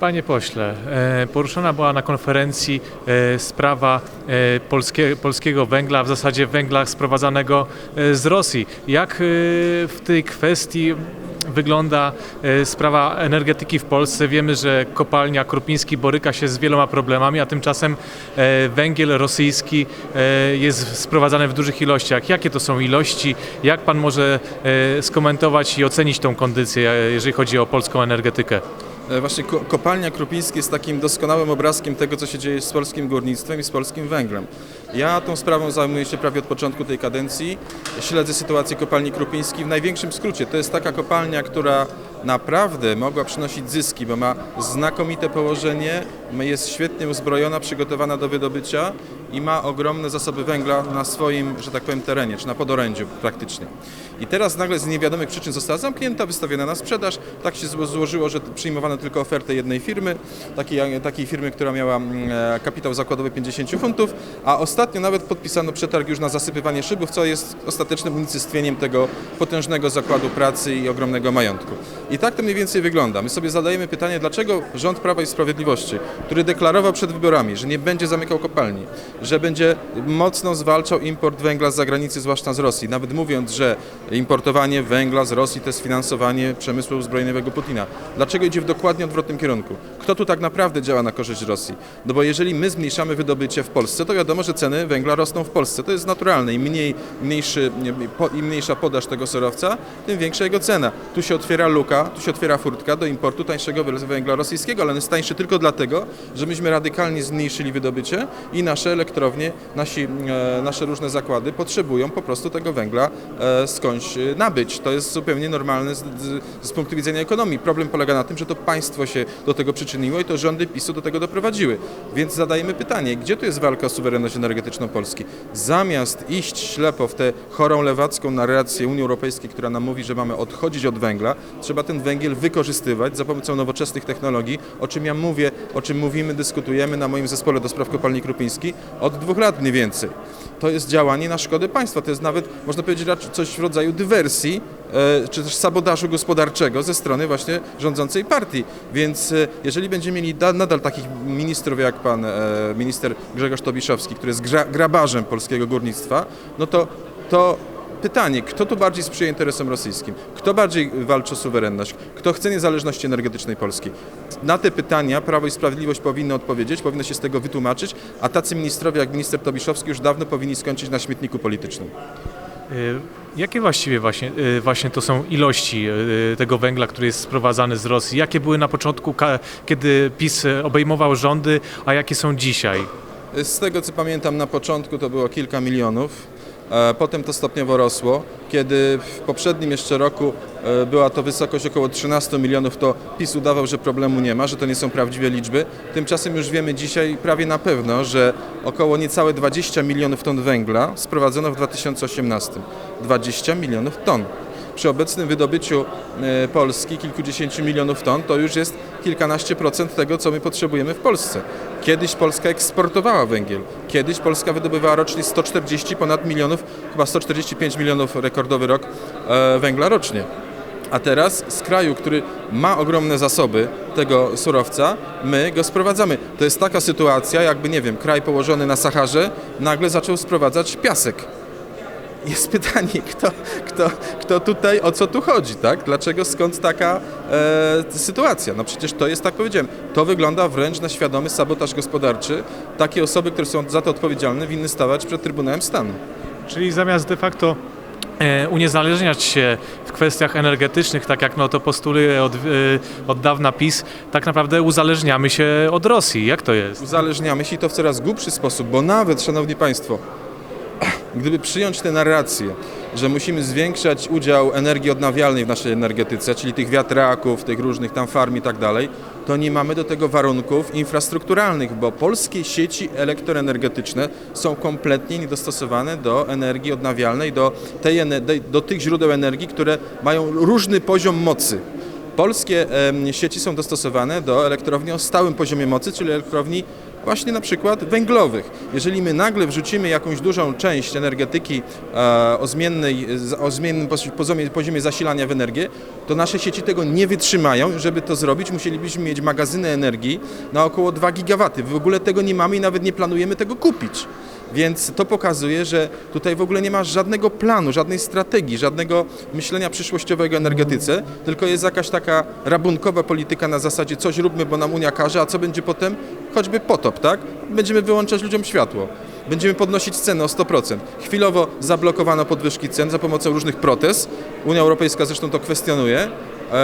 Panie pośle, e, poruszona była na konferencji e, sprawa e, polskie, polskiego węgla, w zasadzie węgla sprowadzanego z Rosji. Jak w tej kwestii wygląda sprawa energetyki w Polsce? Wiemy, że kopalnia Krupiński boryka się z wieloma problemami, a tymczasem węgiel rosyjski jest sprowadzany w dużych ilościach. Jakie to są ilości? Jak pan może skomentować i ocenić tą kondycję, jeżeli chodzi o polską energetykę? E, Właśnie ko- kopalnia Krupiński jest takim doskonałym obrazkiem tego, co się dzieje z polskim górnictwem i z polskim węglem. Ja tą sprawą zajmuję się prawie od początku tej kadencji. Śledzę sytuację kopalni Krupiński w największym skrócie. To jest taka kopalnia, która naprawdę mogła przynosić zyski, bo ma znakomite położenie, jest świetnie uzbrojona, przygotowana do wydobycia i ma ogromne zasoby węgla na swoim, że tak powiem, terenie, czy na podorędziu praktycznie. I teraz nagle z niewiadomych przyczyn została zamknięta, wystawiona na sprzedaż. Tak się zło- złożyło, że przyjmowano tylko ofertę jednej firmy, takiej, takiej firmy, która miała mm, e, kapitał zakładowy 50 funtów, a ostatnio nawet podpisano przetarg już na zasypywanie szybów, co jest ostatecznym unicestwieniem tego potężnego zakładu pracy i ogromnego majątku. I tak to mniej więcej wygląda. My sobie zadajemy pytanie, dlaczego rząd Prawa i Sprawiedliwości, który deklarował przed wyborami, że nie będzie zamykał kopalni, że będzie mocno zwalczał import węgla z zagranicy, zwłaszcza z Rosji, nawet mówiąc, że importowanie węgla z Rosji to jest finansowanie przemysłu uzbrojeniowego Putina. Dlaczego idzie w dokładnie odwrotnym kierunku? Kto tu tak naprawdę działa na korzyść Rosji? No bo jeżeli my zmniejszamy wydobycie w Polsce, to wiadomo, że ceny węgla rosną w Polsce. To jest naturalne. Im, mniej, mniejszy, im mniejsza podaż tego surowca, tym większa jego cena. Tu się otwiera luka, tu się otwiera furtka do importu tańszego węgla rosyjskiego, ale on jest tańszy tylko dlatego, że myśmy radykalnie zmniejszyli wydobycie i nasze elektrownie, nasi, e, nasze różne zakłady potrzebują po prostu tego węgla e, skądś nabyć. To jest zupełnie normalne z, z punktu widzenia ekonomii. Problem polega na tym, że to państwo się do tego przyczyniło i to rządy PiSu do tego doprowadziły. Więc zadajemy pytanie, gdzie tu jest walka o suwerenność energetyczną Polski? Zamiast iść ślepo w tę chorą lewacką narrację Unii Europejskiej, która nam mówi, że mamy odchodzić od węgla, trzeba ten węgiel wykorzystywać za pomocą nowoczesnych technologii, o czym ja mówię, o czym mówimy, dyskutujemy na moim zespole do spraw kopalni Krupiński od dwóch lat mniej więcej. To jest działanie na szkodę państwa, to jest nawet, można powiedzieć, coś w rodzaju dywersji, e, czy też sabotażu gospodarczego ze strony właśnie rządzącej partii. Więc e, jeżeli będziemy mieli da, nadal takich ministrów jak pan e, minister Grzegorz Tobiszowski, który jest gra, grabarzem polskiego górnictwa, no to, to pytanie, kto tu bardziej sprzyja interesom rosyjskim? Kto bardziej walczy o suwerenność? Kto chce niezależności energetycznej Polski? Na te pytania Prawo i Sprawiedliwość powinno odpowiedzieć, powinno się z tego wytłumaczyć, a tacy ministrowie jak minister Tobiszowski już dawno powinni skończyć na śmietniku politycznym. Y, Jakie właściwie właśnie, y, właśnie to są ilości y, tego węgla, który jest sprowadzany z Rosji? Jakie były na początku, kiedy PiS obejmował rządy, a jakie są dzisiaj? Z tego co pamiętam na początku to było kilka milionów, e, potem to stopniowo rosło. Kiedy w poprzednim jeszcze roku e, była to wysokość około 13 milionów, to PiS udawał, że problemu nie ma, że to nie są prawdziwe liczby. Tymczasem już wiemy dzisiaj prawie na pewno, że około niecałe 20 milionów ton węgla sprowadzono w 2018. 20 milionów ton przy obecnym wydobyciu e, Polski kilkudziesięciu milionów ton to już jest kilkanaście procent tego, co my potrzebujemy w Polsce. Kiedyś Polska eksportowała węgiel. Kiedyś Polska wydobywała rocznie 140 ponad milionów, chyba 145 milionów rekordowy rok e, węgla rocznie. A teraz z kraju, który ma ogromne zasoby tego surowca, my go sprowadzamy. To jest taka sytuacja, jakby, nie wiem, kraj położony na Saharze nagle zaczął sprowadzać piasek jest pytanie, kto, kto, kto tutaj, o co tu chodzi, tak? Dlaczego, skąd taka e, sytuacja? No przecież to jest, tak powiedziałem, to wygląda wręcz na świadomy sabotaż gospodarczy. Takie osoby, które są za to odpowiedzialne, winny stawać przed Trybunałem Stanu. Czyli zamiast de facto e, uniezależniać się w kwestiach energetycznych, tak jak no to postuluje od, e, od dawna PiS, tak naprawdę uzależniamy się od Rosji. Jak to jest? Uzależniamy się i to w coraz głupszy sposób, bo nawet, Szanowni Państwo, gdyby przyjąć tę narrację, że musimy zwiększać udział energii odnawialnej w naszej energetyce, czyli tych wiatraków, tych różnych tam farm i tak dalej, to nie mamy do tego warunków infrastrukturalnych, bo polskie sieci elektroenergetyczne są kompletnie niedostosowane do energii odnawialnej, do, tej, do, tych źródeł energii, które mają różny poziom mocy. Polskie sieci są dostosowane do elektrowni o stałym poziomie mocy, czyli elektrowni właśnie na przykład węglowych. Jeżeli my nagle wrzucimy jakąś dużą część energetyki e, o, zmiennej, o zmiennym poz- poziomie, poziomie zasilania w energię, to nasze sieci tego nie wytrzymają. Żeby to zrobić, musielibyśmy mieć magazyny energii na około 2 gigawaty. W ogóle tego nie mamy i nawet nie planujemy tego kupić. Więc to pokazuje, że tutaj w ogóle nie ma żadnego planu, żadnej strategii, żadnego myślenia przyszłościowego energetyce, tylko jest jakaś taka rabunkowa polityka na zasadzie coś róbmy, bo nam Unia każe, a co będzie potem? Choćby potop, tak? Będziemy wyłączać ludziom światło. Będziemy podnosić ceny o 100%. Chwilowo zablokowano podwyżki cen za pomocą różnych protez. Unia Europejska zresztą to kwestionuje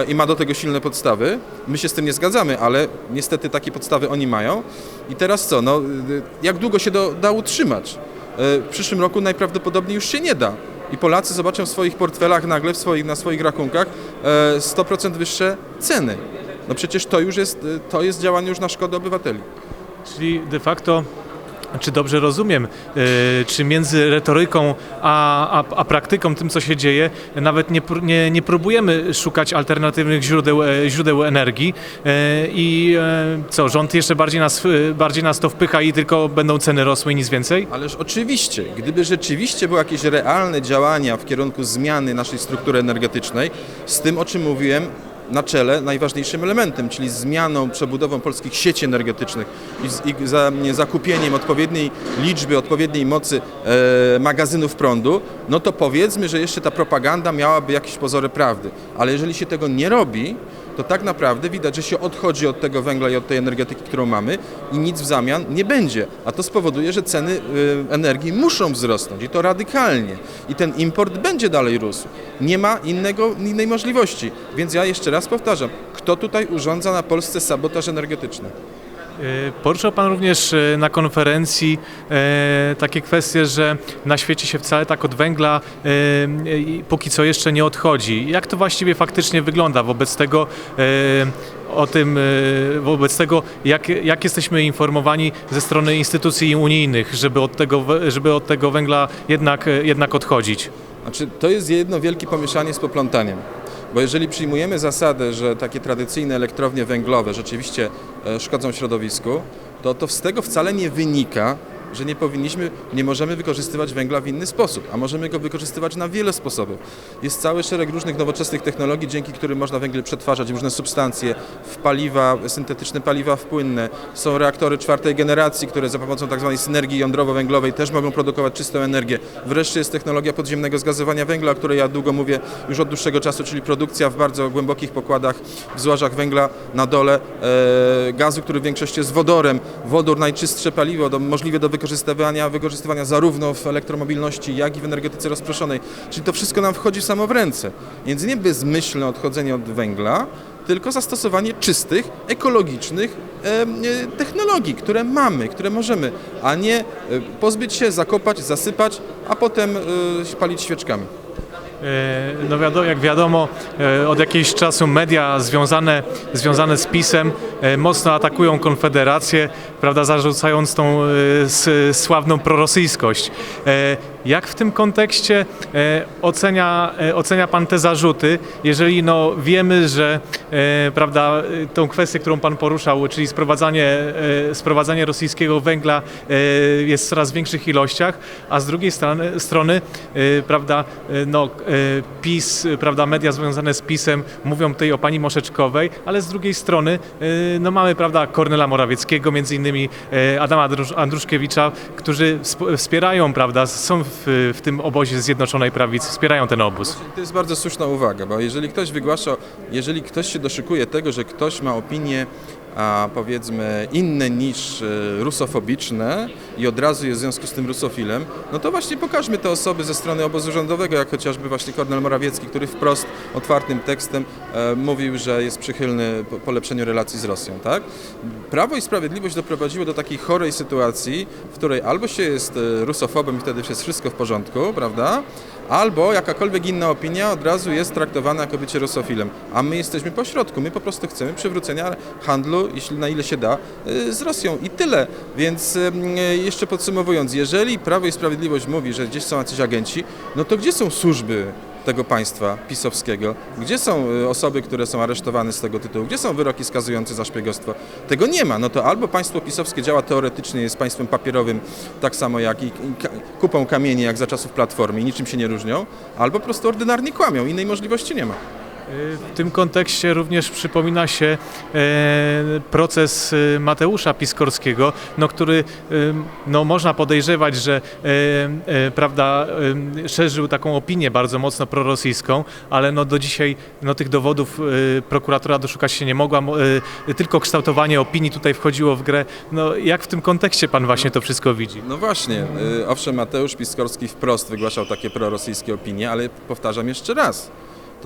i ma do tego silne podstawy. My się z tym nie zgadzamy, ale niestety takie podstawy oni mają. I teraz co? No, y, jak długo się do, da utrzymać? E, W przyszłym roku najprawdopodobniej już się nie da. I Polacy zobaczą w swoich portfelach nagle, w swoich, na swoich rachunkach e, 100% wyższe ceny. No przecież to już jest, e, to jest działanie już na szkodę obywateli. Czyli de facto, czy dobrze rozumiem, e, czy między retoryką a, a, a praktyką, tym co się dzieje, nawet nie, nie, nie próbujemy szukać alternatywnych źródeł, e, źródeł energii e, i e, co, rząd jeszcze bardziej nas, bardziej nas to wpycha i tylko będą ceny rosły i nic więcej? Ależ oczywiście, gdyby rzeczywiście były jakieś realne działania w kierunku zmiany naszej struktury energetycznej, z tym o czym mówiłem, na czele najważniejszym elementem, czyli zmianą, przebudową polskich sieci energetycznych i, zakupieniem odpowiedniej liczby, odpowiedniej mocy e, magazynów prądu, no to powiedzmy, że jeszcze ta propaganda miałaby jakieś pozory prawdy. Ale jeżeli się tego nie robi, to tak naprawdę widać, że się odchodzi od tego węgla i od tej energetyki, którą mamy i nic w zamian nie będzie. A to spowoduje, że ceny y, energii muszą wzrosnąć i to radykalnie. I ten import będzie dalej rósł. Nie ma innego, innej możliwości. Więc ja jeszcze raz powtarzam, kto tutaj urządza na Polsce sabotaż energetyczny? E, Poruszał Pan również e, na konferencji e, takie kwestie, że na świecie się wcale tak od węgla póki co jeszcze nie odchodzi. Jak to właściwie faktycznie wygląda wobec tego, o tym, wobec tego jak, jak jesteśmy informowani ze strony instytucji unijnych, żeby od tego, żeby od tego węgla jednak, jednak odchodzić? Znaczy, to jest jedno wielkie pomieszanie z poplątaniem. Bo jeżeli przyjmujemy zasadę, że takie tradycyjne elektrownie węglowe rzeczywiście e, szkodzą środowisku, to, to z tego wcale nie wynika, że nie powinniśmy, nie możemy wykorzystywać węgla w inny sposób, a możemy go wykorzystywać na wiele sposobów. Jest cały szereg różnych nowoczesnych technologii, dzięki którym można węgiel przetwarzać różne substancje, w paliwa, syntetyczne paliwa wpłynne. Są reaktory czwartej generacji, które za pomocą tzw. synergii jądrowo-węglowej też mogą produkować czystą energię. Wreszcie jest technologia podziemnego zgazowania węgla, o której ja długo mówię już od dłuższego czasu, czyli produkcja w bardzo głębokich pokładach, w złożach węgla na dole e, gazu, który w większości jest wodorem. Wodór najczystsze paliwo, do, możliwe do wykorzystywania, wykorzystywania zarówno w elektromobilności, jak i w energetyce rozproszonej. Czyli to wszystko nam wchodzi samo w ręce. Więc nie bezmyślne odchodzenie od węgla, tylko zastosowanie czystych, ekologicznych e, technologii, które mamy, które możemy, a nie e, pozbyć się, zakopać, zasypać, a potem e, palić świeczkami. E, No wiadomo, jak wiadomo, e, od jakiegoś czasu media związane, związane z PiSem e, mocno atakują Konfederację, prawda, zarzucając tą sławną prorosyjskość. Jak w tym kontekście e, ocenia, e, ocenia Pan te zarzuty, jeżeli no, wiemy, że e, prawda, tą kwestię, którą Pan poruszał, czyli sprowadzanie, sprowadzanie rosyjskiego węgla jest w coraz większych ilościach, a z drugiej strony, strony prawda, no, PiS, prawda, media związane z PiSem mówią tutaj o pani Moszeczkowej, ale z drugiej strony no, mamy prawda, Kornela Morawieckiego, między innymi Adama Andrusz- Andruszkiewicza, którzy wsp- wspierają, prawda, są w, w tym obozie Zjednoczonej Prawicy, wspierają ten obóz. To jest bardzo słuszna uwaga, bo jeżeli ktoś wygłasza, jeżeli ktoś się doszukuje tego, że ktoś ma opinie a powiedzmy inne niż e, rusofobiczne i od razu jest w związku z tym rusofilem, no to właśnie pokażmy te osoby ze strony obozu rządowego, jak chociażby właśnie Kornel Morawiecki, który wprost, otwartym tekstem e, mówił, że jest przychylny po- polepszeniu relacji z Rosją, tak? Prawo i Sprawiedliwość doprowadziło do takiej chorej sytuacji, w której albo się jest e, rusofobem i wtedy jest wszystko w porządku, prawda? Albo jakakolwiek inna opinia od razu jest traktowana jako bycie rusofilem. A my jesteśmy po środku. My po prostu chcemy przywrócenia handlu, jeśli na ile się da, y, z Rosją i tyle. Więc y, jeszcze podsumowując, jeżeli Prawo i Sprawiedliwość mówi, że gdzieś są jacyś agenci, no to gdzie są służby tego państwa pisowskiego? Gdzie są y, osoby, które są aresztowane z tego tytułu? Gdzie są wyroki skazujące za szpiegostwo? Tego nie ma. No to albo państwo pisowskie działa teoretycznie, jest państwem papierowym, tak samo jak i, kupą kamieni, jak za czasów Platformy i niczym się nie różnią, albo po prostu ordynarnie kłamią. Innej możliwości nie ma. W tym kontekście również przypomina się e, proces e, Mateusza Piskorskiego, no, który no, można podejrzewać, że e, e, prawda, szerzył taką opinię bardzo mocno prorosyjską, ale no, do dzisiaj no, tych dowodów e, prokuratura doszukać się nie mogła. Mo- tylko kształtowanie opinii tutaj wchodziło w grę. No, jak w tym kontekście pan właśnie to wszystko widzi? No właśnie, y, owszem, Mateusz Piskorski wprost wygłaszał takie prorosyjskie opinie, ale powtarzam jeszcze raz.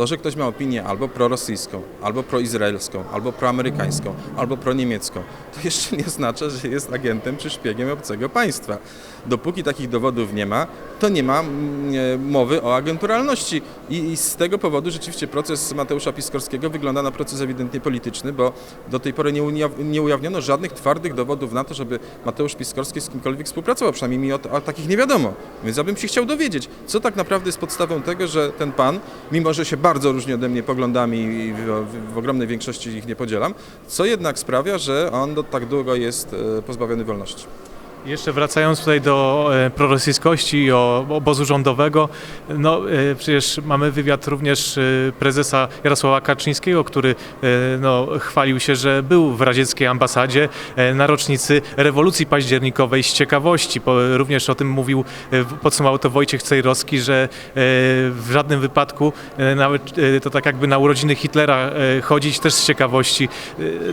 To, że ktoś ma opinię albo prorosyjską, albo proizraelską, albo proamerykańską, albo proniemiecką, to jeszcze nie oznacza, że jest agentem czy szpiegiem obcego państwa. Dopóki takich dowodów nie ma, to nie ma mm, mowy o agenturalności. I, I z tego powodu rzeczywiście proces Mateusza Piskorskiego wygląda na proces ewidentnie polityczny, bo do tej pory nie, unia- nie ujawniono żadnych twardych dowodów na to, żeby Mateusz Piskorski z kimkolwiek współpracował. Przynajmniej mi o, o takich nie wiadomo. Więc ja bym się chciał dowiedzieć, co tak naprawdę jest podstawą tego, że ten pan, mimo że się bardzo różni ode mnie poglądami i w, w, ogromnej większości ich nie podzielam, co jednak sprawia, że on tak długo jest e, pozbawiony wolności. Jeszcze wracając tutaj do e, prorosyjskości i obozu rządowego, no e, przecież mamy wywiad również e, prezesa Jarosława Kaczyńskiego, który no, chwalił się, że był w radzieckiej ambasadzie na rocznicy rewolucji październikowej z ciekawości. Również o tym mówił, podsumował to Wojciech Cejrowski, że w żadnym wypadku nawet to tak jakby na urodziny Hitlera chodzić też z ciekawości.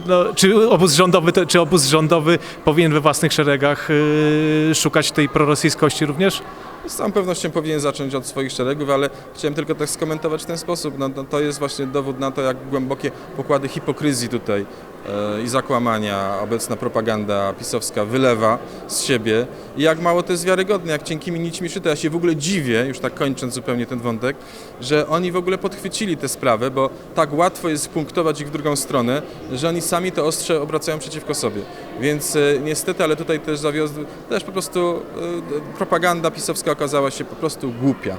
No, czy obóz rządowy, czy obóz rządowy powinien we własnych szeregach szukać tej prorosyjskości również? Z całą pewnością powinien zacząć od swoich szeregów, ale chciałem tylko tak skomentować w ten sposób. No, no, to jest właśnie dowód na to, jak głębokie pokłady hipokryzji tutaj i zakłamania obecna propaganda pisowska wylewa z siebie i jak mało to jest wiarygodne, jak cienkimi nićmi szyte. Ja się w ogóle dziwię, już tak kończąc zupełnie ten wątek, że oni w ogóle podchwycili tę sprawę, bo tak łatwo jest punktować ich w drugą stronę, że oni sami to ostrze obracają przeciwko sobie. Więc e, niestety, ale tutaj też zawiózł, też po prostu e, propaganda pisowska okazała się po prostu głupia.